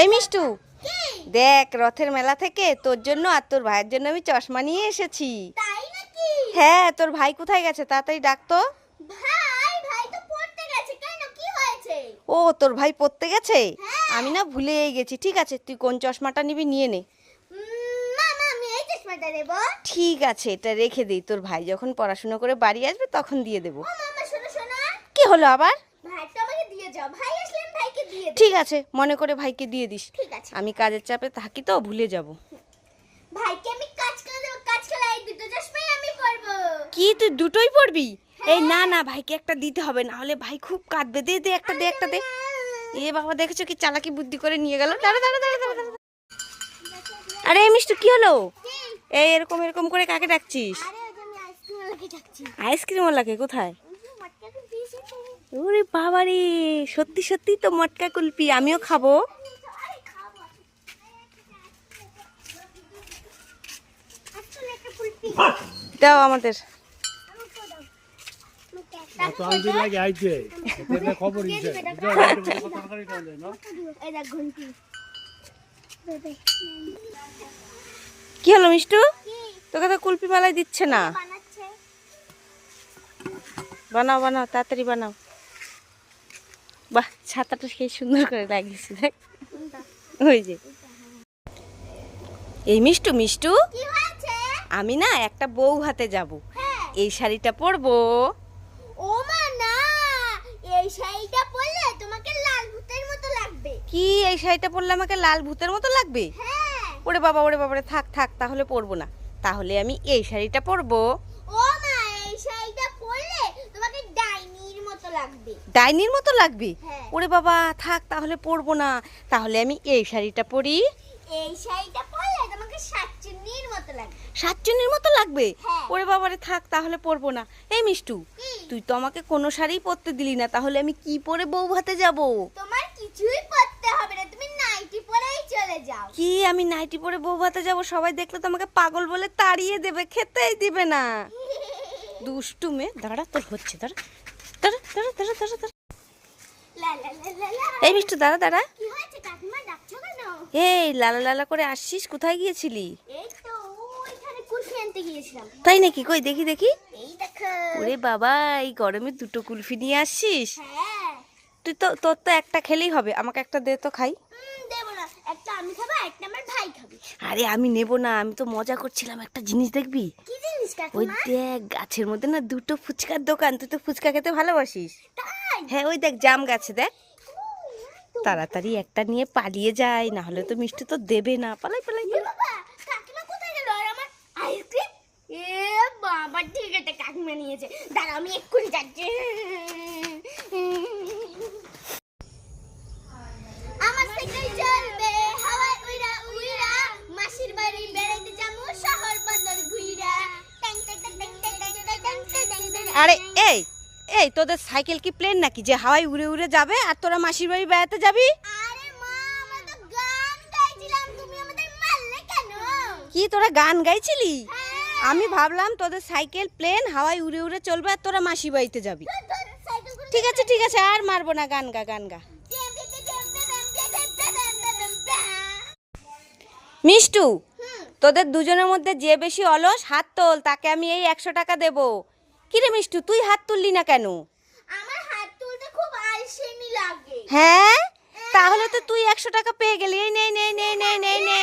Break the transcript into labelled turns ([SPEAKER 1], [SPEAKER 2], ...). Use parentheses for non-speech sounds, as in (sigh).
[SPEAKER 1] এই মিষ্টু দেখ রথের মেলা থেকে তোর জন্য আর তোর ভাইয়ের জন্য আমি চশমা নিয়ে এসেছি। হ্যাঁ তোর ভাই কোথায় গেছে তাড়াতাড়ি ডাকতো ও তোর ভাই পড়তে গেছে?
[SPEAKER 2] হ্যাঁ।
[SPEAKER 1] আমি না ভুলেই গেছি ঠিক আছে তুই কোন চশমাটা নিবি নিয়ে নে। ঠিক আছে এটা রেখে দিই তোর ভাই যখন পড়াশোনা করে বাড়ি আসবে তখন দিয়ে দেবো। কি হলো আবার?
[SPEAKER 2] ভাই তো আমাকে দিয়ে যাও। ভাই আসলে আমি ভাইকে দিয়ে দিই
[SPEAKER 1] ঠিক আছে মনে করে ভাইকে দিয়ে দিস।
[SPEAKER 2] ঠিক আছে।
[SPEAKER 1] আমি কাজের চাপে থাকি তো ভুলে যাব।
[SPEAKER 2] ভাইকে আমি কাজ করে দেবো কাজ করে এই দুটো চশমাই আমি পরবো।
[SPEAKER 1] কি তুই দুটোই পরবি? এই না না ভাইকে একটা দিতে হবে না হলে ভাই খুব কাঁদবে। দে দে একটা দে একটা দে। এ বাবা দেখেছ কি চালাকি বুদ্ধি করে নিয়ে গেল? দাঁড়া দাঁড়া দাঁড়া দাঁড়া। আরে মিষ্টি কি হলো? এই এরকম এরকম করে কাকে ডাকছিস?
[SPEAKER 2] আরে ওই আমি আইসক্রিম লাগিয়ে যাচ্ছি
[SPEAKER 1] আইসক্রিম ওলাকে কোথায়। ওরে বাবা রে সত্যি সত্যি তো মটকা কুলপি, আমিও খাব। দাও আমাদের।
[SPEAKER 2] কি
[SPEAKER 1] হলো মিষ্টু? তোকে তো কুলপি মালাই দিচ্ছে না। বানাও বানাও তাড়াতাড়ি বানাও। বাহ ছাতাটা সেই সুন্দর করে লাগিয়েছি দেখ। ওই যে। এই মিষ্টু মিষ্টু। আমি না একটা বউ হাতে যাব।
[SPEAKER 2] হ্যাঁ।
[SPEAKER 1] এই শাড়িটা পরবো।
[SPEAKER 2] ও মা না। এই শাড়িটা পরলে তোমাকে লাল ভূতের মতো লাগবে।
[SPEAKER 1] কি? এই শাড়িটা পরলে আমাকে লাল ভূতের মতো লাগবে?
[SPEAKER 2] হ্যাঁ।
[SPEAKER 1] ওরে বাবা ওরে বাবা রে, থাক থাক তাহলে পরবো না। তাহলে আমি এই শাড়িটা পরবো
[SPEAKER 2] ও মা এই শাড়িটা পরলে তোমাকে ডাইনির মতো লাগবে।
[SPEAKER 1] ডাইনির মতো লাগবে?
[SPEAKER 2] হ্যাঁ।
[SPEAKER 1] ওরে বাবা থাক তাহলে পরবো না। তাহলে আমি এই শাড়িটা পরি।
[SPEAKER 2] এই শাড়িটা পরলে তোমাকে লাগবে।
[SPEAKER 1] মতো লাগবে?
[SPEAKER 2] হ্যাঁ।
[SPEAKER 1] ওরে বাবারে থাক তাহলে পরবো না। এই মিষ্টু তুই তো আমাকে কোনো শাড়ি পরতে দিলি না। তাহলে আমি কি পরে বউ ভাতে যাব?
[SPEAKER 2] তোমার কিছুই পরতে হবে না। তুমি নাইটি পরেই চলে যাও।
[SPEAKER 1] কি আমি নাইটি পরে বউ ভাতে যাব? সবাই দেখলে তো আমাকে পাগল বলে তাড়িয়ে দেবে খেতেই দিবে না। (laughs) দুষ্টু মেয়ে দাঁড়া তোর হচ্ছে দাঁড়া। দাঁড়া দাঁড়া দাঁড়া দাঁড়া দাঁড়া। এই মিষ্টু দাঁড়া দাঁড়া। এই লালা লালা করে আসছিস কোথায় গিয়েছিলি? তাই নাকি? কই দেখি দেখি। ওরে বাবা এই গরমে দুটো কুলফি নিয়ে আসছিস?
[SPEAKER 2] হ্যাঁ।
[SPEAKER 1] তুই তো তোর তো একটা খেলেই হবে আমাকে একটা দে তো খাই।
[SPEAKER 2] আমি খাব একটা আমার ভাই খাবে।
[SPEAKER 1] আরে আমি নেব না আমি তো মজা করছিলাম একটা জিনিস দেখবি?
[SPEAKER 2] কি জিনিস
[SPEAKER 1] ওই দেখ গাছের মধ্যে না দুটো ফুচকার দোকান তুই তো ফুচকা খেতে ভালোবাসিস। হ্যাঁ ওই দেখ জাম গাছে দেখ। তাড়াতাড়ি একটা নিয়ে পালিয়ে যায় না হলে তো মিষ্টি তো দেবে না। পালাই পালাই
[SPEAKER 2] এ কাকিমা কোথায় গেল? আর আমার আইসক্রিম এ বাবা ঠিক আছে কাকিমা নিয়েছে। দাঁড়া আমি এক্ষুনি যাচ্ছি।
[SPEAKER 1] আরে এই এই তোদের সাইকেল কি প্লেন নাকি? যে হাওয়ায় উড়ে উড়ে যাবে আর তোরা মাসির বাড়ি বেড়াতে যাবি? কি তোরা গান গাইছিলি?
[SPEAKER 2] হ্যাঁ।
[SPEAKER 1] আমি ভাবলাম তোদের সাইকেল প্লেন হাওয়ায় উড়ে উড়ে চলবে আর তোরা মাসি বাড়িতে যাবি। ঠিক আছে ঠিক আছে আর মারবো না গান গা গান গা। মিষ্টু তোদের দুজনের মধ্যে যে বেশি অলস হাত তোল তাকে আমি এই একশো টাকা দেব। কিরে মিষ্টু তুই হাত তুললি না কেন?
[SPEAKER 2] আমার হাত তুলতে খুব আলসেমি লাগে।
[SPEAKER 1] হ্যাঁ? তাহলে তো তুই একশো টাকা পেয়ে গেলি। এই নে নে নে নে নে।